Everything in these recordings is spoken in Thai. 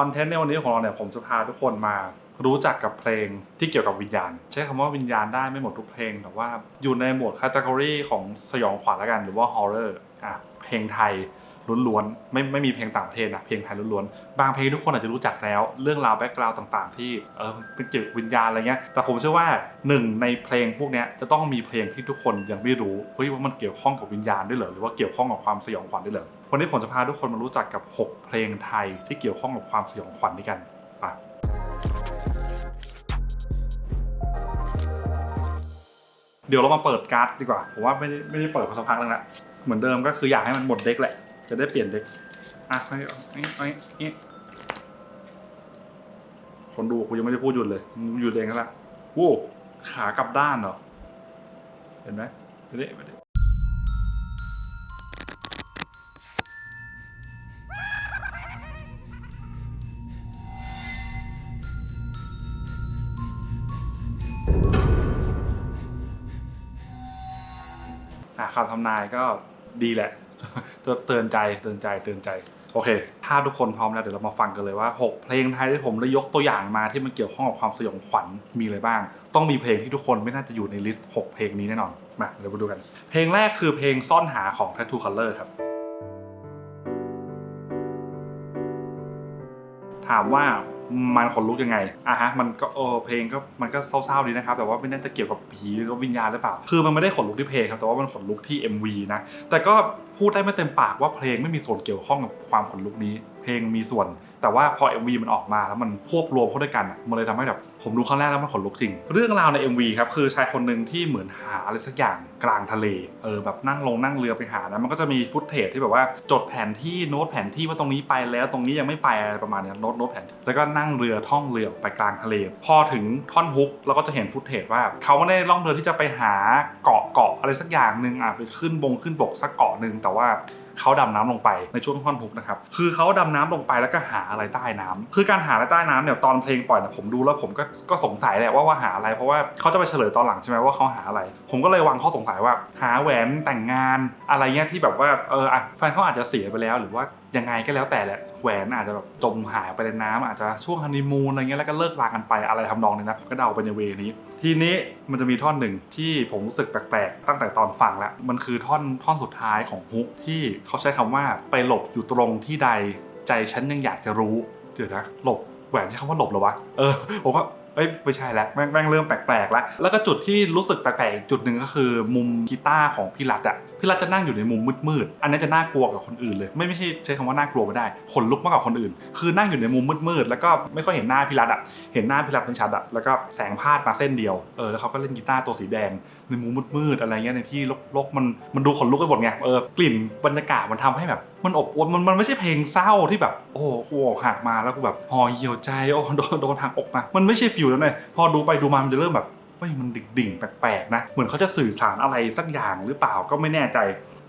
อนเทนต์ในวันนี้ของเราเนี่ยผมจะพาทุกคนมารู้จักกับเพลงที่เกี่ยวกับวิญญาณ ใช้คำว่าวิญญาณได้ไม่หมดทุกเพลง แต่ว่าอยู่ในหมวดคัตเกอรี่ของสยองขวัญละกันหรือว่าฮอ r ์เรอร์อะเพลงไทย ล้วนๆไม่ไม่มีเพลงต่างประเทศนะเพลงไทยล้วนๆบางเพลงทุกคนอาจจะรู้จักแล้ว เรื่องราวแบ็กกราวด์ต่าง ๆ ที่เออเป็นเกี่ยวกับวิญญาณอะไรเงี้ยแต่ผมเชื่อว่าหนึ่งในเพลงพวกนี้จะต้องมีเพลงที่ทุกคนยังไม่รู้เฮ้ยว่ามันเกี่ยวข้องกับวิญญาณด้วยเหรอหรือว่าเกี่ยวข้องกับความสยองขวัญด้วยเหรอวันนี้ผมจะพาทุกคนมารู้จักกับ 6 เพลงไทยที่เกี่ยวข้องกับความสยองขวัญด้วยกันไปเดี๋ยวเรามาเปิดการ์ดดีกว่า ผมว่าไม่ไม่ได้เปิดมาสักพักแล้วละเหมือนเดิมก็คืออยากให้มันหมดเด็กแหละ จะได้เปลี่ยนเด็กอะไอ้ไอ้ไอ้ไอ้คนดูกูยังไม่ได้พูดหยุดเลยมึงหยุดเองก็ละโว้วขากลับด้านเหรอ เห็นไหมไม่ได้ไม่ได้อะคำทำนายก็ดีแหละ เตือนใจเตือนใจเตือนใจโอเค ถ้าทุกคนพร้อมแล้วเดี๋ยวเรามาฟังกันเลยว่า 6 เพลงไทยที่ผมได้ยกตัวอย่างมาที่มันเกี่ยวข้องกับความสยองขวัญมีอะไรบ้าง ต้องมีเพลงที่ทุกคนไม่น่าจะอยู่ในลิสต์ 6 เพลงนี้แน่นอน มาเดี๋ยวมาดูกัน เพลงแรกคือเพลงซ่อนหาของ Tattoo Color ครับ ถามว่า มันขนลุกยังไงอะฮะมันก็เออเพลงก็มันก็เศร้าๆดีนะครับ แต่ว่าไม่น่าจะเกี่ยวกับผีหรือว่าวิญญาณหรือเปล่า คือมันไม่ได้ขนลุกที่เพลงครับแต่ว่ามันขนลุกที่ MV นะแต่ก็พูดได้ไม่เต็มปากว่าเพลงไม่มีส่วนเกี่ยวข้องกับความขนลุกนี้เพลงมีส่วน แต่ว่าพอ MV มันออกมาแล้วมันควบรวมเข้าด้วยกันมันเลยทำให้แบบผมดูครั้งแรกแล้วมันขนลุกจริง เรื่องราวใน MV ครับคือชายคนหนึ่งที่เหมือนหาอะไรสักอย่างกลางทะเลเออแบบนั่งลงนั่งเรือไปหานะมันก็จะมีฟุตเทจที่แบบว่าจดแผนที่โน้ตแผนที่ว่าตรงนี้ไปแล้วตรงนี้ยังไม่ไปอะไรประมาณนี้โน้ตโน้ตแผนแล้วก็นั่งเรือท่องเรือไปกลางทะเล พอถึงท่อนฮุกเราก็จะเห็นฟุตเทจว่าเขาไม่ได้ล่องเรือที่จะไปหาเกาะ เกาะอะไรสักอย่างหนึ่งอะไปขึ้นบงขึ้นบกสักเกาะหนึ่งแต่ว่าเขาดำน้ำลงไปในช่วงท่อนฮุกนะครับ คือเขาดำน้ำลงไปแล้วก็หาอะไรใต้น้ำคือการหาอะไรใต้น้ำเนี่ยตอนเพลงปล่อยเนี่ยผมดูแล้วผมก็ก็สงสัยแหละว่าว่าหาอะไร เพราะว่าเขาจะไปเฉลยตอนหลังใช่ไหมว่าเขาหาอะไร ผมก็เลยวางข้อสงสัยว่า หาแหวนแต่งงานอะไรเงี้ยที่แบบว่าเอออะแฟนเขาอาจจะเสียไปแล้วหรือว่า ยังไงก็แล้วแต่แหละแหวนอาจจะแบบจมหายไปในน้ำอาจจะช่วงฮันนีมูนอะไรเงี้ยแล้วก็เลิกลากันไปอะไรทำนองนี้นะก็เดาไปในเวนี้ ทีนี้มันจะมีท่อนหนึ่งที่ผมรู้สึกแปลกๆ ตั้งแต่ตอนฟังแล้วมันคือท่อนท่อนสุดท้ายของฮุกที่เขาใช้คำว่าไปหลบอยู่ตรงที่ใดใจฉันยังอยากจะรู้เดี๋ยวนะหลบแหวนใช้คำว่าหลบหรอวะเออผมก็ เอ้ยไม่ใช่แล้วแม่งแม่งเริ่มแปลกๆแล้วแล้วก็จุดที่รู้สึกแปลกๆอีกจุดหนึ่งก็คือมุมกีตาร์ของพี่รัตอะพี่รัตจะนั่งอยู่ในมุมมืดๆอันนี้จะน่ากลัวกับคนอื่นเลย ไม่ไม่ใช่ใช้คำว่าน่ากลัวไม่ได้ขนลุกมากกว่าคนอื่น คือนั่งอยู่ในมุมมืดๆแล้วก็ไม่ค่อยเห็นหน้าพี่รัตอะเห็นหน้าพี่รัตเป็นชัดอะแล้วก็แสงพาดมาเส้นเดียวเออแล้วเขาก็เล่นกีตาร์ตัวสีแดงในมุมมืดๆอะไรเงี้ยในที่รกๆมันมันดูขนลุกไปหมดไงเออกลิ่นบรรยากาศมันทำให้แบบมันอบอวลมันมันไม่ใช่เพลงเศร้าที่แบบ โอ้โหกูอกหักมาแล้วกูแบบห่อเหี่ยวใจโอ้โดนโดนทางอกมามันไม่ใช่ฟิลแล้วเลยพอดูไปดูมามันจะเริ่มแบบเฮ้ยมันดิ่งๆ แปลกๆนะเหมือนเขาจะสื่อสารอะไรสักอย่างหรือเปล่าก็ไม่แน่ใจ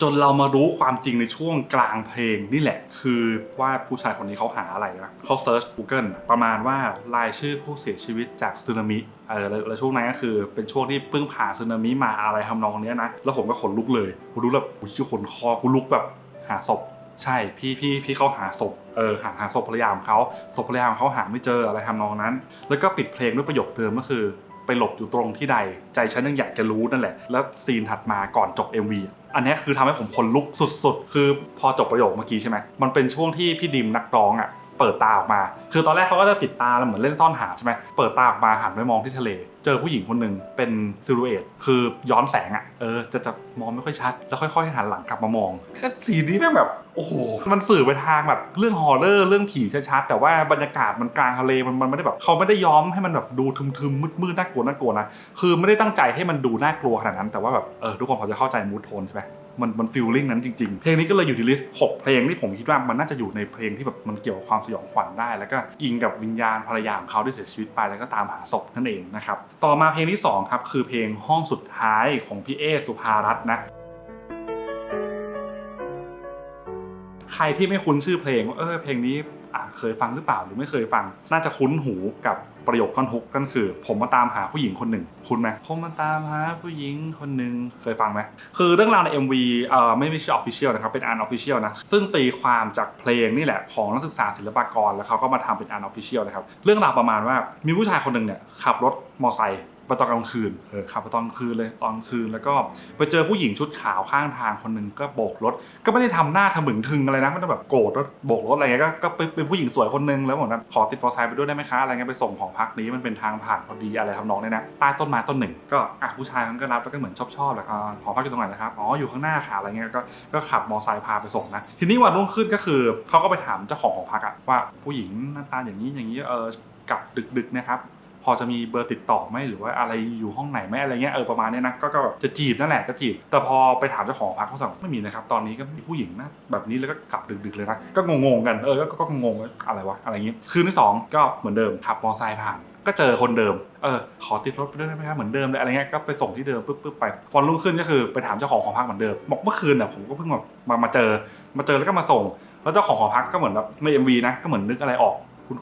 จนเรามารู้ความจริงในช่วงกลางเพลงนี่แหละ คือว่าผู้ชายคนนี้เขาหาอะไรนะเขาเซิร์ช Google ประมาณว่ารายชื่อผู้เสียชีวิตจากสึนามิเออแล้วช่วงนั้นก็คือเป็นช่วงที่เพิ่งผ่านสึนามิมาอะไรทำนองเนี้ยนะแล้วผมก็ขนลุกเลยผมรู้แบบอุ้ยขนคอกูลุกแบบหาศพ ใช่พี่พี่พี่เขาหาศพเออหาหาศพภรรยาของเขาศพภรรยาของเขาหาไม่เจออะไรทำนองนั้น แล้วก็ปิดเพลงด้วยประโยคเดิมก็คือไปหลบอยู่ตรงที่ใด ใจฉันยังอยากจะรู้นั่นแหละ แล้วซีนถัดมาก่อนจบ MV อันนี้คือทำให้ผมขนลุกสุดๆ คือพอจบประโยคเมื่อกี้ใช่ไหมมันเป็นช่วงที่พี่ดิมนักร้องอะ เปิดตาออกมา คือตอนแรกเขาก็จะปิดตาแล้วเหมือนเล่นซ่อนหาใช่ไหมเปิดตาออกมาหันไปมองที่ทะเล เจอผู้หญิงคนหนึ่งเป็นซิลูเอตคือย้อนแสงอะเออจะจะมองไม่ค่อยชัด แล้วค่อยๆหันหลังกลับมามองแค่สีนี้แม่งแบบโอ้โหมันสื่อไปทางแบบเรื่องฮอร์เรอร์เรื่องผีชัดๆแต่ว่าบรรยากาศมันกลางทะเลมันมันไม่ได้แบบเขาไม่ได้ย้อมให้มันแบบดูทึมๆมืดๆน่ากลัวน่ากลัวนะคือไม่ได้ตั้งใจให้มันดูน่ากลัวขนาดนั้น แต่ว่าแบบเออทุกคนพอจะเข้าใจมูทโทนใช่ไหม มันมันฟิลลิ่งนั้นจริงๆ เพลงนี้ก็เลยอยู่ในลิสต์6เพลงที่ผมคิดว่ามันน่าจะอยู่ในเพลงที่แบบมันเกี่ยวกับความสยองขวัญได้ แล้วก็อิงกับวิญญาณภรรยาของเขาที่เสียชีวิตไปแล้วก็ตามหาศพนั่นเองนะครับ ต่อมาเพลงที่สองครับคือเพลงห้องสุดท้ายของพี่เอสุภารัตน์นะใครที่ไม่คุ้นชื่อเพลงว่าเออเพลงนี้ เคยฟังหรือเปล่าหรือไม่เคยฟัง น่าจะคุ้นหูกับประโยคท่อนฮุกนั่นคือ ผมมาตามหาผู้หญิงคนหนึ่ง คุ้นไหมผมมาตามหาผู้หญิงคนหนึ่งเคยฟังไหมคือเรื่องราวใน MV เอ่อไม่ไม่ใช่ official นะครับเป็น unofficial นะซึ่งตีความจากเพลงนี่แหละของนักศึกษาศิลปากรแล้วเขาก็มาทำเป็น unofficial นะครับเรื่องราวประมาณว่ามีผู้ชายคนหนึ่งเนี่ยขับรถมอไซค์ ไปตอนกลางคืนเออขับไปตอนคืนเลยตอนคืนแล้วก็ไปเจอผู้หญิงชุดขาวข้างทางคนหนึ่งก็โบกรถ ก็ไม่ได้ทำหน้าทะมึงทึงอะไรนะไม่ได้แบบโกรธรถโบกรถอะไรเงี้ยก็เป็นเป็นผู้หญิงสวยคนนึงแล้วบอกนะขอติดมอเตอร์ไซค์ไปด้วยได้ไหมคะอะไรเงี้ยไปส่งของพักนี้มันเป็นทางผ่านพอดีอะไรทำนองเนี้ยนะใต้ต้นไม้ต้นหนึ่งก็อะผู้ชายมันก็รับแล้วก็เหมือนชอบชอบแหละอ่าหอพักอยู่ตรงไหนนะครับอ๋ออยู่ข้างหน้าค่ะอะไรเงี้ยก็ก็ขับมอเตอร์ไซค์พาไปส่งนะทีนี้วันรุ่งขึ้นก็คือเขาก็ไปถามเจ้าของหอพักอะว่าผู้หญิงหน้าตาอย่างนี้อย่างนี้เออกลับดึกๆนะครับ พอจะมีเบอร์ติดต่อไหมหรือว่าอะไรอยู่ห้องไหนไหมอะไรเงี้ยเออประมาณนี้นะก็ก็แบบจะจีบนั่นแหละจะจีบ แต่พอไปถามเจ้าของพักเขาบอกไม่มีนะครับตอนนี้ก็มีผู้หญิงนะแบบนี้แล้วก็กลับดึกๆเลยนะก็งงๆกันเออก็ก็งงว่าอะไรวะอะไรเงี้ยคืนที่สองก็เหมือนเดิมขับมอเตอร์ไซค์ผ่านก็เจอคนเดิม เออ ขอติดรถไปด้วยได้ไหมครับ เหมือนเดิมเลยอะไรเงี้ย ก็ไปส่งที่เดิมปุ๊บปุ๊บไป พอรุ่งขึ้นก็คือไปถามเจ้าของหอพักเหมือนเดิม บอกเมื่อคืนน่ะผมก็เพิ่งแบบมา มาเจอ มาเจอแล้วก็มาส่ง แล้วเจ้าของหอพักก็เหมือนแบบไม่เอ็มวีนะ ก็เหมือนนึกอะไรออก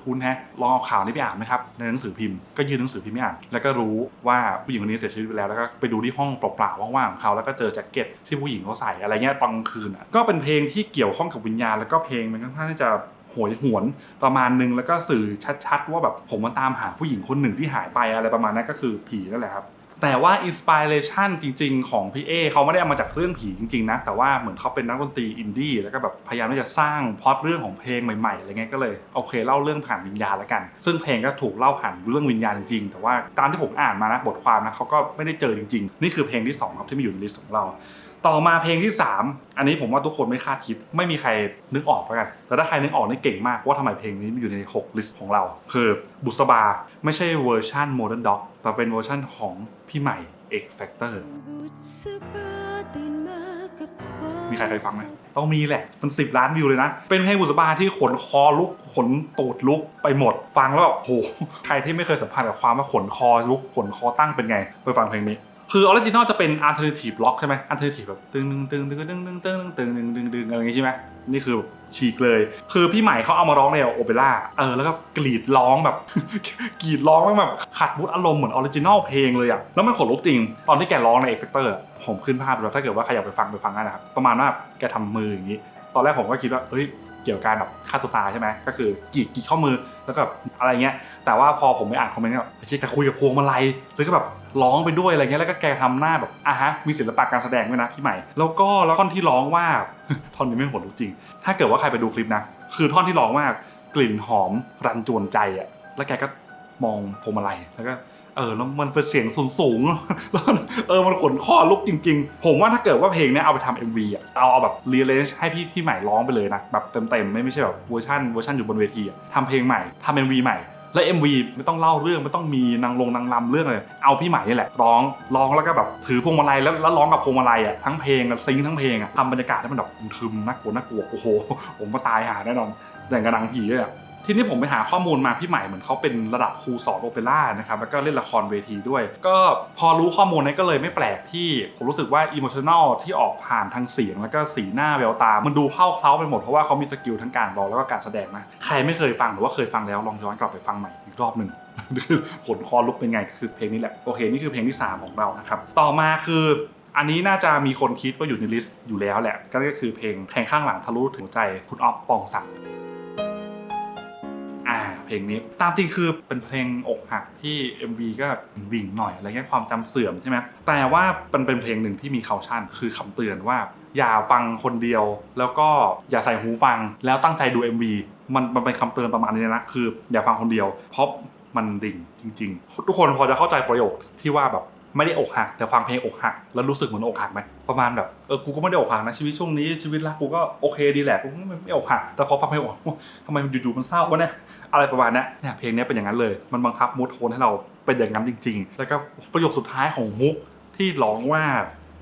คุ้นๆฮะลองเอาข่าวนี้ไปอ่านไหมครับในหนังสือพิมพ์ก็ยื่นหนังสือพิมพ์ไม่อ่าน แล้วก็รู้ว่าผู้หญิงคนนี้เสียชีวิตไปแล้วแล้วก็ไปดูที่ห้องเปล่าๆว่างๆของเขาแล้วก็เจอแจ็คเก็ตที่ผู้หญิงเขาใส่อะไรเงี้ยตอนกลางคืนอะก็เป็นเพลงที่เกี่ยวข้องกับวิญญาณแล้วก็เพลงมันค่อนข้างที่จะโหยหวนประมาณนึงแล้วก็สื่อชัดๆ ว่าแบบผมมาตามหาผู้หญิงคนหนึ่งที่หายไปอะไรประมาณนั้นก็คือผีนั่นแหละครับ แต่ว่าอินสปิเรชันจริง ๆ ของพี่เอเขาไม่ได้เอามาจากเรื่องผีจริงๆนะ แต่ว่าเหมือนเขาเป็นนักดนตรีอินดี้แล้วก็แบบพยายามที่จะสร้างพล็อตเรื่องของเพลงใหม่ๆอะไรเงี้ยก็เลยโอเคเล่าเรื่องผ่านวิญญาณแล้วกัน ซึ่งเพลงก็ถูกเล่าผ่านเรื่องวิญญาณจริงๆ แต่ว่าตามที่ผมอ่านมานะบทความนะเขาก็ไม่ได้เจอจริงๆ นี่คือเพลงที่สองครับที่มีอยู่ในลิสต์ของเราต่อมาเพลงที่ 3 อันนี้ผมว่าทุกคนไม่คาดคิด ไม่มีใครนึกออกแล้วกัน แต่ถ้าใครนึกออกนี่เก่งมากว่าทำไมเพลงนี้มันอยู่ใน 6 ลิสต์ของเรา คือบุษบา ไม่ใช่เวอร์ชัน Modern Dog แต่เป็นเวอร์ชันของพี่ใหม่ X Factor บุษบาตื่นมากับความมีใครเคยฟังไหมต้องมีแหละมันสิบล้านวิวเลยนะ เป็นเพลงบุษบาที่ขนคอลุกขนตูดลุกไปหมด ฟังแล้วแบบโหใครที่ไม่เคยสัมผัสกับความว่าขนคอลุกขนคอตั้งเป็นไง ไปฟังเพลงนี้ คือออริจินอลจะเป็น alternative rock ใช่ไหม alternative แบบตึงตึงตึงตึงตึงตึงตึงตึงตึงตึงตึงอะไรอย่างงี้ใช่ไหมนี่คือฉีกเลย คือพี่ใหม่เขาเอามาร้องในโอเปร่าเออแล้วก็กรีดร้องแบบ กรีดร้องแบบขัดมูดอารมณ์เหมือนออริจินอลเพลงเลยอะแล้วมันขนลุกจริง ตอนที่แกร้องในเอฟเฟกเตอร์ผมขึ้นภาพดูแล้วถ้าเกิดว่าใครอยากไปฟังไปฟังได้นะครับประมาณว่าแกทำมืออย่างนี้ ตอนแรกผมก็คิดว่าเฮ้ย เกี่ยวกับการแบบฆ่าตัวตายใช่ไหมก็คือกีดกีดข้อมือแล้วก็แบบอะไรเงี้ยแต่ว่าพอผมไปอ่านคอมเมนต์เนี่ยไอ้เชี่ยแกคุยกับพวงมาลัยแล้วก็แบบร้องไปด้วยอะไรเงี้ยแล้วก็แกทำหน้าแบบอะฮะมีศิลปะการแสดงด้วยนะพี่ใหม่ แล้วก็แล้วท่อนที่ร้องว่าท่อนนี้ไม่หดจริง ถ้าเกิดว่าใครไปดูคลิปนะคือท่อนที่ร้องว่ากลิ่นหอมรันจวนใจอะแล้วแกก็มองพวงมาลัยแล้วก็ เออแล้วมันเป็นเสียงสูงสูงแล้วเออมันขนคอลุกจริง ๆ ผมว่าถ้าเกิดว่าเพลงเนี้ยเอาไปทำ MV อะเอาเอาแบบรีเลนให้พี่พี่ใหม่ร้องไปเลยนะแบบเต็มๆไม่ไม่ใช่แบบเวอร์ชันเวอร์ชันอยู่บนเวทีอะทำเพลงใหม่ทำ MV ใหม่และ MV ไม่ต้องเล่าเรื่องไม่ต้องมีนางลงนางลำเรื่องเลยเอาพี่ใหม่นี่แหละ ร้องร้องแล้วก็แบบถือพวงมาลัยแล้วแล้วร้องกับพวงมาลัยอะทั้งเพลงซิงทั้งเพลงอะทำบรรยากาศให้มันแบบทึมน่ากลัวน่ากลัวโอ้โห ผมมาตายหาแน่นอนอย่งกระนังผีเลยอะ ทีนี้ผมไปหาข้อมูลมาพี่ใหม่เหมือนเขาเป็นระดับครูสอนโอเปร่านะครับแล้วก็เล่นละครเวทีด้วย ก็พอรู้ข้อมูลนี้ก็เลยไม่แปลกที่ผมรู้สึกว่าอิ o มชั n a น l ที่ออกผ่านทางเสียง แล้วก็สีหน้าแววตา มันดูเข้าเคล้าไปหมดเพราะว่าเขามีสกิลทั้งการร้องแล้วก็การแสดงนะใครไม่เคยฟังหรือว่าเคยฟังแล้วลองย้อนกลับไปฟังใหม่อีกรอบหนึ่งขนคอลุกเป็นไงคือเพลงนี้แหละโอเคนี่คือเพลงที่ 3 ของเรานะครับต่อมาคืออันนี้น่าจะมีคนคิดว่าอยู่ในลิสต์อยู่แล้วแหละก็คือเพลงแทงข้างหลังทะลุถึงใจคุณออฟปองศักดิ์อ่า เพลงนี้ ตามจริงคือเป็นเพลงอกหักที่ MV ก็ดิ่งหน่อยอะไรเงี้ยความจำเสื่อมใช่ไหมแต่ว่ามันเป็นเพลงหนึ่งที่มีคาชั่น คือคำเตือนว่า อย่าฟังคนเดียว แล้วก็อย่าใส่หูฟังแล้วตั้งใจดู MV มันมันเป็นคำเตือนประมาณนี้นะคือ อย่าฟังคนเดียว เพราะมันดิ่งจริง ๆ ทุกคนพอจะเข้าใจประโยคที่ว่าแบบ ไม่ได้อกหักแต่ฟังเพลงอกหักแล้วรู้สึกเหมือนอกหักไหมประมาณแบบเออกูก็ไม่ได้อกหักนะชีวิตช่วงนี้ชีวิตรักกูก็โอเคดีแหละกูไม่อกหักแต่พอฟังเพลงอกทำไมมันอยู่ๆมันเศร้าวะเนี่ยอะไรประมาณนี้เนี่ยเพลงนี้เป็นอย่างนั้นเลย มันบังคับมูดโทนให้เราเป็นอย่างนั้นจริง ๆ แล้วก็ประโยคสุดท้ายของมุกที่ร้องว่า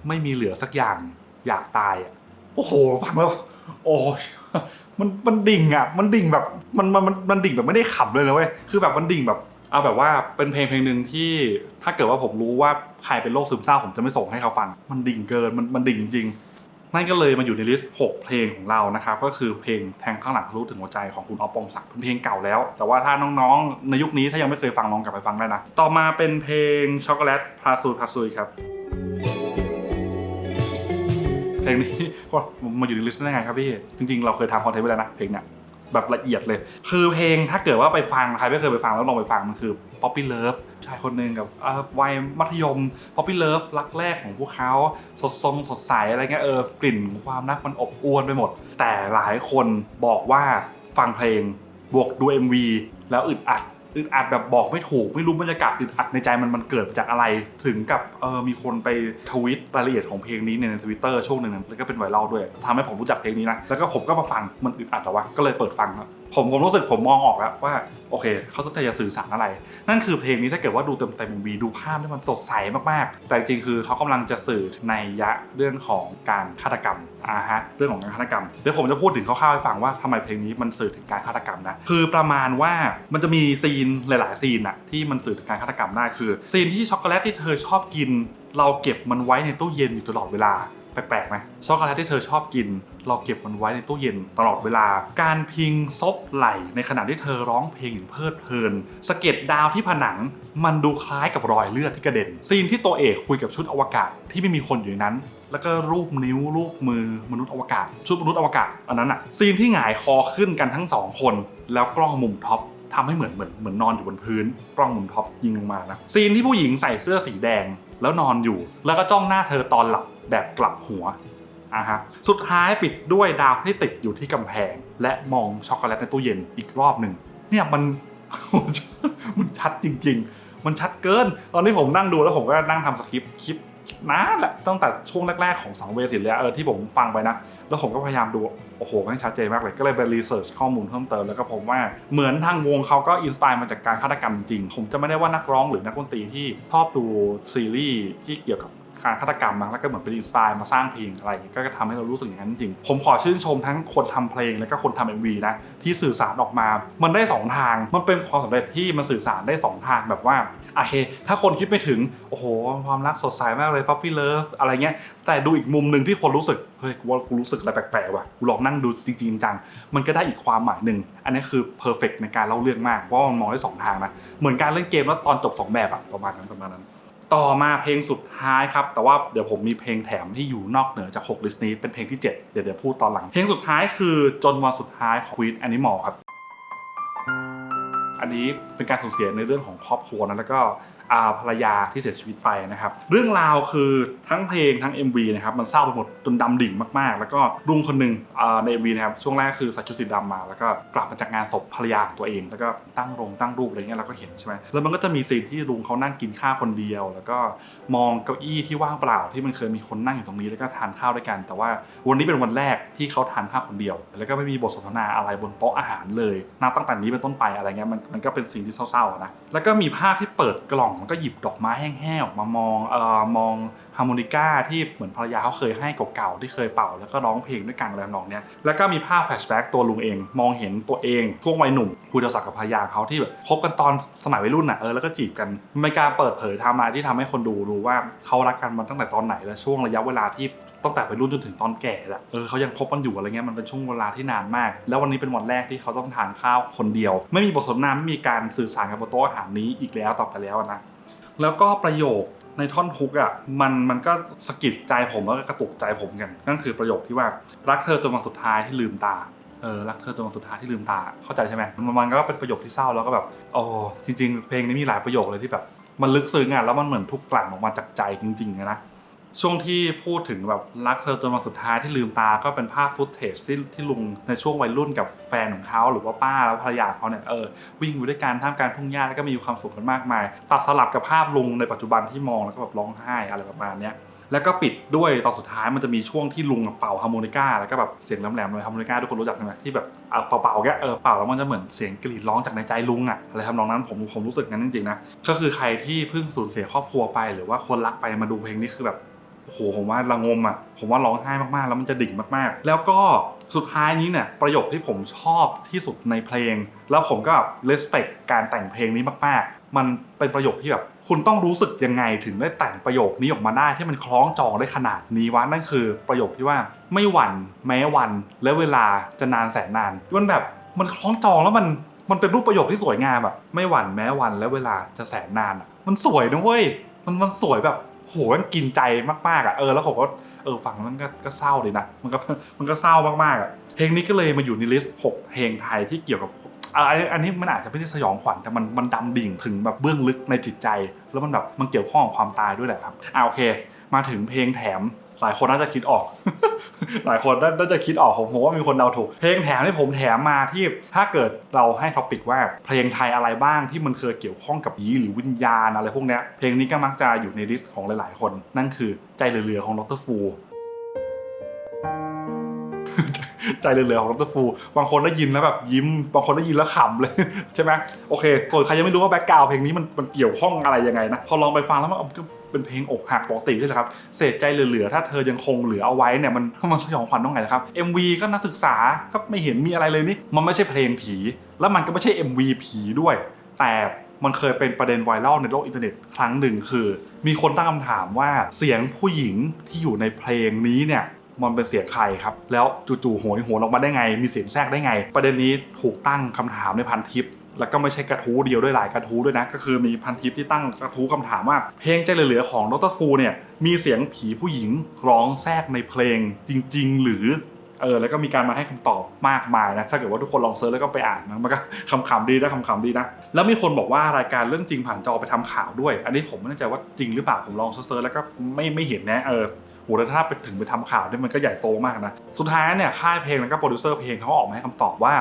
ไม่มีเหลือสักอย่างอยากตายอะโอ้โหฟังแล้วโอ้ยมันมันดิ่งอะ มันดิ่งแบบมันมันมันมันดิ่งแบบไม่ได้ขับเลยนะเว้ยคือแบบมันดิ่งแบบ เอาแบบว่าเป็นเพลงเพลงหนึ่งที่ถ้าเกิดว่าผมรู้ว่าใครเป็นโรคซึมเศร้าผมจะไม่ส่งให้เขาฟัง มันดิ่งเกินมันมันดิ่งจริงนั่นก็เลยมาอยู่ในลิสต์6เพลงของเรานะครับก็คือเพลงแทงข้างหลังทะลุถึงหัวใจของคุณออปองศักดิ์เป็นเพลงเก่าแล้ว แต่ว่าถ้าน้องๆ ในยุคนี้ถ้ายังไม่เคยฟังลองกลับไปฟังได้นะ ต่อมาเป็นเพลงช็อกโกแลตพาซุยพาซุยครับ เพลงนี้มาอยู่ในลิสต์ได้ไงครับพี่ จริงๆ เราเคยทำคอนเทนต์ไปแล้วนะเพลงเนี้ย แบบละเอียดเลย คือเพลงถ้าเกิดว่าไปฟังใครไม่เคยไปฟังแล้วลองไปฟังมันคือ Poppy Love ชายคนหนึ่งกับวัยมัธยม Poppy Love รักแรกของพวกเขาสดทรงสดใสอะไรเงี้ยเออกลิ่นของความรักมันอบอวลไปหมด แต่หลายคนบอกว่าฟังเพลงบวกดู MV แล้วอึดอัด อึดอัดแบบบอกไม่ถูก ไม่รู้บรรยากาศอึดอัดในใจมันมันเกิดจากอะไร ถึงกับเออมีคนไปทวิตรายละเอียดของเพลงนี้ในทวิตเตอร์ช่วงหนึ่งแล้วก็เป็นไวรัลด้วยทำให้ผมรู้จักเพลงนี้นะแล้วก็ผมก็มาฟังมันอึดอัดแล้ววะก็เลยเปิดฟังแล้วผมผมรู้สึกผมมองออกแล้วว่าโอเคเขาต้องการจะสื่อสารอะไร นั่นคือเพลงนี้ถ้าเกิดว่าดูเต็มเต็มวีดูภาพที่มันสดใสมากๆ แต่จริงคือเขากำลังจะสื่อในยะเรื่องของการฆาตกรรมอ่าฮะเรื่องของการฆาตกรรมเดี๋ยวผมจะพูดถึงคร่าวๆให้ฟังว่าทำไมเพลงนี้มันสื่อถึงการฆาตกรรมนะคือประมาณว่ามันจะมีซีนหลาย ๆ ซีนอะที่มันสื่อถึงการฆาตกรรมได้คือซีนที่ช็อกโกแลตที่เธอชอบกิน เราเก็บมันไว้ในตู้เย็นอยู่ตลอดเวลาแปลกๆไหมช็อกโกแลตที่เธอชอบกิน เราเก็บมันไว้ในตู้เย็นตลอดเวลา การพิงซบไหลในขณะที่เธอร้องเพลงอย่างเพลิดเพลินสะเก็ดดาวที่ผนัง มันดูคล้ายกับรอยเลือดที่กระเด็น ซีนที่ตัวเอกคุยกับชุดอวกาศที่ไม่มีคนอยู่ในนั้น แล้วก็รูปนิ้วรูปมือมนุษย์อวกาศ ชุดมนุษย์อวกาศอันนั้นอะซีนที่หงายคอขึ้นกันทั้งสองคน แล้วกล้องมุมท็อปทำให้เหมือนเหมือนเหมือนนอนอยู่บนพื้น กล้องมุมท็อปยิงลงมานะซีนที่ผู้หญิงใส่เสื้อสีแดงแล้วนอนอยู่ แล้วก็จ้องหน้าเธอตอนหลับแบบกลับหัว อะฮะสุดท้ายปิดด้วยดาวที่ติดอยู่ที่กำแพง และมองช็อกโกแลตในตู้เย็นอีกรอบหนึ่งเนี่ยมันมันชัดจริง ๆ มันชัดเกิน ตอนนี้ผมนั่งดูแล้วผมก็นั่งทำสคริปต์คลิปนานแหละตั้งแต่ช่วงแรก ๆ ของสังเวสินเลยอะเออที่ผมฟังไปนะ แล้วผมก็พยายามดู โอ้โหมันชัดเจนมากเลย ก็เลยไปรีเสิร์ชข้อมูลเพิ่มเติมแล้วก็พบว่าเหมือนทางวงเขาก็อินสปายมาจากการฆาตกรรมจริง ผมจะไม่ได้ว่านักร้องหรือนักดนตรีที่ชอบดูซีรีส์ที่เกี่ยวกับ การฆาตกรรมมั้งแล้วก็เหมือนเป็นอินสปายมาสร้างเพลงอะไรก็ทำให้เรารู้สึกอย่างนั้นจริง ผมขอชื่นชมทั้งคนทำเพลงแล้วก็คนทำ MV นะที่สื่อสารออกมา มันได้ 2 ทาง มันเป็นความสำเร็จที่มันสื่อสารได้ 2 ทางแบบว่าโอเค ถ้าคนคิดไม่ถึง โอ้โห ความรักสดใสมากเลย Puppy Love อะไรเงี้ย แต่ดูอีกมุมหนึ่งที่คนรู้สึก เฮ้ย กูว่ากูรู้สึกอะไรแปลกๆว่ะ กูลองนั่งดูจริงๆจัง มันก็ได้อีกความหมายหนึ่ง อันนี้คือ perfect ในการเล่าเรื่องมาก เพราะมันมองได้สองทางนะ เหมือนการเล่นเกมแล้วตอนจบสองแบบอะประมาณนั้นประมาณนั้น ต่อมาเพลงสุดท้ายครับ แต่ว่าเดี๋ยวผมมีเพลงแถมที่อยู่นอกเหนือจาก 6 ลิสต์นี้ เป็นเพลงที่ 7 เดี๋ยวเดี๋ยวพูดตอนหลัง เพลงสุดท้ายคือจนวันสุดท้ายของ Queen Animal ครับ อันนี้เป็นการสูญเสียในเรื่องของครอบครัวนะแล้วก็ ภรรยาที่เสียชีวิตไปนะครับ เรื่องราวคือทั้งเพลงทั้ง MV นะครับมันเศร้าไปหมดจนดำดิ่งมากๆ แล้วก็ลุงคนหนึ่งใน MV นะครับช่วงแรกคือใส่ชุดสีดำมา แล้วก็กลับมาจากงานศพภรรยาของตัวเอง แล้วก็ตั้งโรงตั้งรูปอะไรเงี้ยเราก็เห็นใช่ไหมแล้วมันก็จะมีซีนที่ลุงเขานั่งกินข้าวคนเดียว แล้วก็มองเก้าอี้ที่ว่างเปล่าที่มันเคยมีคนนั่งอยู่ตรงนี้แล้วก็ทานข้าวด้วยกัน แต่ว่าวันนี้เป็นวันแรกที่เขาทานข้าวคนเดียว แล้วก็ไม่มีบทสนทนาอะไรบนโต๊ะอาหารเลยนับตั้งแต่นี้เป็นต้นไปอะไรเงี้ยมันมันก็เป็นสิ่งที่เศร้าๆนะแล้วก็มีภาพที่เปิดกล่องมันก็หยิบดอกไม้แห้งๆออกมามองเอ่อมอง ฮาร์โมนิก้าที่เหมือนภรรยาเขาเคยให้เก่าๆที่เคยเป่า แล้วก็ร้องเพลงด้วยกันอะไรทำนองเนี้ยแล้วก็มีภาพแฟลชแบ็กตัวลุงเอง มองเห็นตัวเองช่วงวัยหนุ่มคุยโทรศัพท์กับภรรยาเขาที่แบบคบกันตอนสมัยวัยรุ่นอะเออแล้วก็จีบกันมันเป็นการเปิดเผยไทม์ไลน์ที่ทำให้คนดูรู้ว่าเขารักกันมาตั้งแต่ตอนไหนและช่วงระยะเวลาที่ตั้งแต่วัยรุ่นจนถึงตอนแก่แหละเออเขายังคบกันอยู่อะไรเงี้ยมันเป็นช่วงเวลาที่นานมาก แล้ววันนี้เป็นวันแรกที่เขาต้องทานข้าวคนเดียว ไม่มีบทสนทนาไม่มีการสื่อสารกับบนโต๊ะอาหารนี้อีกแล้วต่อไปแล้วนะแล้วก็ประโยค ในท่อนฮุกอะมันมันก็สะกิดใจผมแล้วก็กระตุกใจผมกันนั่นคือประโยคที่ว่ารักเธอจนวันสุดท้ายที่ลืมตาเออรักเธอจนวันสุดท้ายที่ลืมตาเข้าใจใช่ไหมมันมันก็เป็นประโยคที่เศร้าแล้วก็แบบโอ้จริง ๆ เพลงนี้มีหลายประโยคเลยที่แบบมันลึกซึ้งอะแล้วมันเหมือนทุกกลั่นออกมาจากใจจริงๆนะ ช่วงที่พูดถึงแบบรักเธอจนวันสุดท้ายที่ลืมตาก็เป็นภาพฟุตเทจที่ที่ลุงในช่วงวัยรุ่นกับแฟนของเขาหรือว่าป้าแล้วภรรยาของเขาเนี่ยเออวิ่งอยู่ด้วยกันท่ามกลางทุ่งหญ้าแล้วก็มีความสุขกันมากมาย ตัดสลับกับภาพลุงในปัจจุบันที่มองแล้วก็แบบร้องไห้อะไรประมาณเนี้ยแล้วก็ปิดด้วยตอนสุดท้ายมันจะมีช่วงที่ลุงเป่าฮาร์โมนิก้าแล้วก็แบบเสียงแหลมๆเลยฮาร์โมนิก้าทุกคนรู้จักใช่ไหมที่แบบเอาเป่าๆแกเออเป่าแล้วมันจะเหมือนเสียงกรีดร้องจากในใจลุงอะอะไรทำนองนั้นผมผมรู้สึกงั้นจริงๆนะก็คือใครที่เพิ่งสูญเสียครอบครัวไป หรือว่าคนรักไปมาดูเพลงนี้คือแบบ โอ้โหผมว่าระงมอะผมว่าร้องไห้มากๆ แล้วมันจะดิ่งมากๆ แล้วก็สุดท้ายนี้เนี่ยประโยคที่ผมชอบที่สุดในเพลง แล้วผมก็เลสเ c กการแต่งเพลงนี้มากๆ มันเป็นประโยคที่แบบคุณต้องรู้สึกยังไงถึงได้แต่งประโยคนี้ออกมาได้ที่มันคล้องจองได้ขนาดนี้วะนั่นคือประโยคที่ว่าไม่หวั่นแม้วันและเวลาจะนานแสนนานมันแบบมันคล้องจองแล้วมันมันเป็นรูปประโยคที่สวยงามแบบไม่หวั่นแม้วันและเวลาจะแสนนานอะมันสวยนะเว้ยมันมันสวยแบบ โหมันกินใจมากๆอะเออแล้วผมก็เออฟังแล้วมันก็ก็เศร้าเลยนะมันก็มันก็เศร้ามากๆอะเพลงนี้ก็เลยมาอยู่ในลิสต์6เพลงไทยที่เกี่ยวกับอะอันนี้อันนี้มันอาจจะไม่ได้สยองขวัญแต่มันมันดำดิ่งถึงแบบเบื้องลึกในจิตใจ แล้วมันแบบมันเกี่ยวข้องกับความตายด้วยแหละครับอ่าโอเค มาถึงเพลงแถม หลายคนน่าจะคิดออก หลายคนน่าจะคิดออกผมผมว่ามีคนเดาถูก เพลงแถมที่ผมแถมมาที่ถ้าเกิดเราให้ท็อปิกว่าเพลงไทยอะไรบ้างที่มันเคยเกี่ยวข้องกับผีหรือวิญญาณอะไรพวกนี้เพลงนี้ก็มักจะอยู่ในลิสต์ของหลาย ๆ คน นั่นคือใจเหลือๆของดรฟูใจเหลือๆของดรฟู บางคนได้ยินแล้วแบบยิ้ม บางคนได้ยินแล้วขำเลยใช่ไหมโอเคส่วนใครยังไม่รู้ว่าแบ็กกราวเพลงนี้มันมันเกี่ยวข้องอะไรยังไงนะ พอลองไปฟังแล้วมัน เป็นเพลงอกหักปกติด้วยครับเศษใจเหลือๆถ้าเธอยังคงเหลือเอาไว้เนี่ยมันมันสยองขวัญตรงไหนนะครับ MV ก็นักศึกษาก็ไม่เห็นมีอะไรเลยนี่มันไม่ใช่เพลงผี แล้วมันก็ไม่ใช่ MV ผีด้วย แต่มันเคยเป็นประเด็นไวรัลในโลกอินเทอร์เน็ตครั้งหนึ่งคือ มีคนตั้งคำถามว่าเสียงผู้หญิงที่อยู่ในเพลงนี้เนี่ยมันเป็นเสียงใครครับ แล้วจู่ๆโหยหนออกมาได้ไง มีเสียงแทรกได้ไง ประเด็นนี้ถูกตั้งคำถามในพันทิป แล้วก็ไม่ใช่กระทู้เดียวด้วยหลายกระทู้ด้วยนะ ก็คือมีพันทิปที่ตั้งกระทู้คำถามว่า เพลงใจเหลือของดรฟูเนี่ยมีเสียงผีผู้หญิงร้องแทรกในเพลงจริง ๆ หรือเออแล้วก็มีการมาให้คำตอบมากมายนะถ้าเกิดว่าทุกคนลองเซิร์ชแล้วก็ไปอ่านนะมันก็ขำๆดีนะขำๆดีนะแล้วมีคนบอกว่ารายการเรื่องจริงผ่านจอไปทำข่าวด้วย อันนี้ผมไม่แน่ใจว่าจริงหรือเปล่าผมลองเซิร์ชแล้วก็ไม่ไม่เห็นนะเออ โหแต่ถ้าไปถึงไปทำข่าวนี่ยมันก็ใหญ่โตมากนะ สุดท้ายเนี่ยค่ายเพลงแล้วก็โปรดิวเซอร์เพลงเขาออกมาให้คำตอบว่า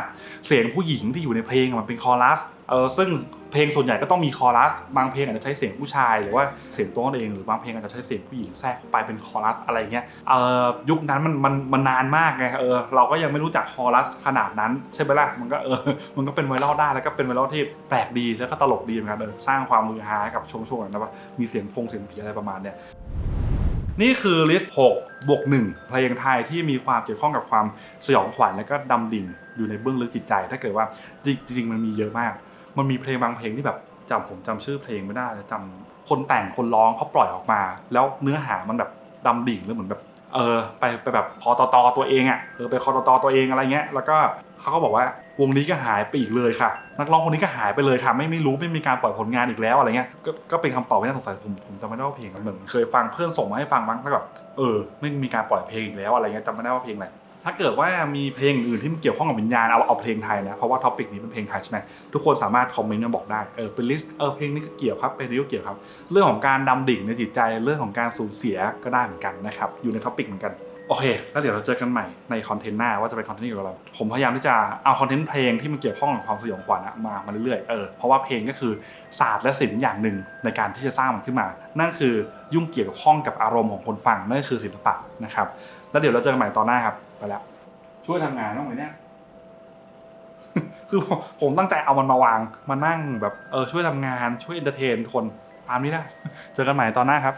เสียงผู้หญิงที่อยู่ในเพลงมันเป็นคอรัสเออซึ่งเพลงส่วนใหญ่ก็ต้องมีคอรัส บางเพลงอาจจะใช้เสียงผู้ชาย หรือว่าเสียงตัวเขาเองหรือบางเพลงอาจจะใช้เสียงผู้หญิงแทรกเข้าไปเป็นคอรัสอะไรเงี้ยเออยุคนั้นมันมันมันนานมากไงเออเราก็ยังไม่รู้จักคอรัสขนาดนั้นใช่ไหมล่ะมันก็เออมันก็เป็นไวรัลได้แล้วก็เป็นไวรัลที่แปลกดีแล้วก็ตลกดีเหมือนกันเออสร้างความมือฮาให้กับช่วงๆนั้นนะว่ามีเสียงพงเสียงผีอะไรประมาณเนี้ย นี่คือลิสต์6บวก1เพลงไทยที่มีความเกี่ยวข้องกับความสยองขวัญและก็ดำดิ่งอยู่ในเบื้องลึกจิตใจ ถ้าเกิดว่าจริงๆมันมีเยอะมาก มันมีเพลงบางเพลงที่แบบจำผมจำชื่อเพลงไม่ได้แต่จำคนแต่งคนร้องเขาปล่อยออกมา แล้วเนื้อหามันแบบดำดิ่งแล้วเหมือนแบบเออไปไปแบบคอตอตอตัวเองอะเออไปคอตอตอตัวเองอะไรเงี้ยแล้วก็เขาก็บอกว่า วงนี้ก็หายไปอีกเลยค่ะ นักร้องคนนี้ก็หายไปเลยค่ะ ไม่ไม่รู้ไม่มีการปล่อยผลงานอีกแล้วอะไรเงี้ยก็ก็เป็นคำตอบที่น่าสงสัยผมผมจำไม่ได้ว่าเพลงอะไรเหมือนเคยฟังเพื่อนส่งมาให้ฟังมั้งแล้วแบบเออไม่มีการปล่อยเพลงอีกแล้วอะไรเงี้ยจำไม่ได้ว่าเพลงอะไรถ้าเกิดว่ามีเพลงอื่นที่มันเกี่ยวข้องกับวิญญาณเอาเอาเพลงไทยนะเพราะว่าท็อปิกนี้เป็นเพลงไทยใช่ไหมทุกคนสามารถคอมเมนต์มาบอกได้เออเป็นลิสต์เออเพลงนี้ก็เกี่ยวครับเป็นริ้วเกี่ยวครับ เรื่องของการดำดิ่งในจิตใจเรื่องของการสูญเสียก็ได้เหมือนกันนะครับอยู่ในท็อปิกเหมือนกัน โอเค แล้วเดี๋ยวเราเจอกันใหม่ในคอนเทนต์หน้าว่าจะเป็นคอนเทนต์เกี่ยวกับอะไรผมพยายามที่จะเอาคอนเทนต์เพลงที่มันเกี่ยวข้องกับความสยองขวัญอะมามาเรื่อยๆ เออ เพราะว่าเพลงก็คือศาสตร์และศิลป์อย่างหนึ่งในการที่จะสร้างมันขึ้นมา นั่นคือยุ่งเกี่ยวข้องกับอารมณ์ของคนฟังนั่นคือศิลปะนะครับ แล้วเดี๋ยวเราเจอกันใหม่ตอนหน้าครับ ไปแล้ว ช่วยทำงานบ้างไหมเนี่ย คือผมผมตั้งใจเอามันมาวาง มานั่งแบบเออช่วยทำงาน ช่วยเอนเตอร์เทนคนตามนี้ได้ เจอกันใหม่ตอนหน้าครับ